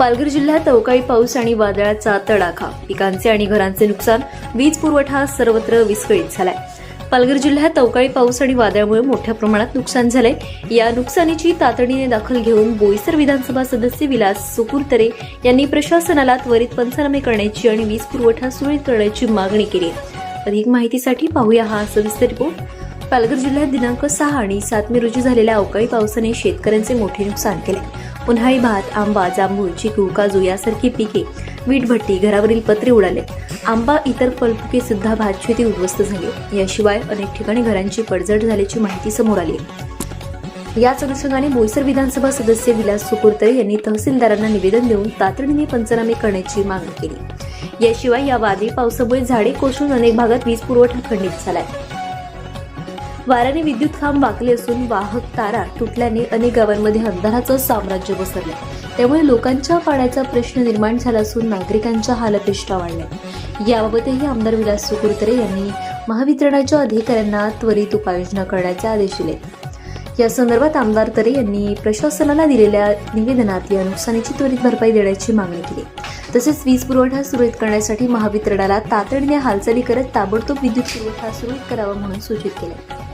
पालघर जिल्ह्यात अवकाळी पाऊस आणि वादळाचा तडाखा. पिकांचे आणि घरांचे नुकसान वीज पुरवठा सर्वत्र विस्कळीत झालाय. पालघर जिल्ह्यात अवकाळी पाऊस आणि वादळामुळे मोठ्या प्रमाणात नुकसान झालंय. या नुकसानीची तातडीने दखल घेऊन बोईसर विधानसभा सदस्य विलास सुकुरतरे यांनी प्रशासनाला त्वरित पंचनामे करण्याची आणि वीज पुरवठा सुरळीत करण्याची मागणी केली आहे. अधिक माहितीसाठी पाहूया हा सविस्तर रिपोर्ट. पालघर जिल्ह्यात दिनांक सहा आणि सात मे रोजी झालेल्या अवकाळी पावसाने शेतकऱ्यांचे मोठे नुकसान केले. उन्हाळी भात आंबा जांभूळ चिकू काजू यासारखी पिके वीटभट्टी घरावरील पत्रे उडाले. आंबा इतर फळपिके सुद्धा भात शेती उद्ध्वस्त झाली. याशिवाय अनेक ठिकाणी घरांची पडझड झाल्याची माहिती समोर आली. याच अनुषंगाने बोईसर विधानसभा सदस्य विलास सुकुरतरे यांनी तहसीलदारांना निवेदन देऊन तातडीने पंचनामे करण्याची मागणी केली. याशिवाय या वादळी पावसामुळे झाडे कोसळून अनेक भागात वीज पुरवठा खंडित झालाय. वाऱ्याने विद्युत खांब वाकले असून वाहक तारा तुटल्याने अनेक गावांमध्ये अंधाराचं साम्राज्य पसरलं. त्यामुळे लोकांच्या पाण्याचा प्रश्न निर्माण झाला असून नागरिकांच्या हालअपेष्टा वाढल्या. याबाबतही आमदार विलास सुकुरतरे यांनी महावितरणाच्या अधिकाऱ्यांना त्वरित उपाययोजना करण्याचे आदेश दिले. या संदर्भात आमदार तरे यांनी प्रशासनाला दिलेल्या निवेदनात या नुकसानीची त्वरित भरपाई देण्याची मागणी केली. तसेच वीज पुरवठा सुरळीत करण्यासाठी महावितरणाला तातडीने हालचाली करत ताबडतोब विद्युत पुरवठा सुरळीत करावा म्हणून सूचित केले.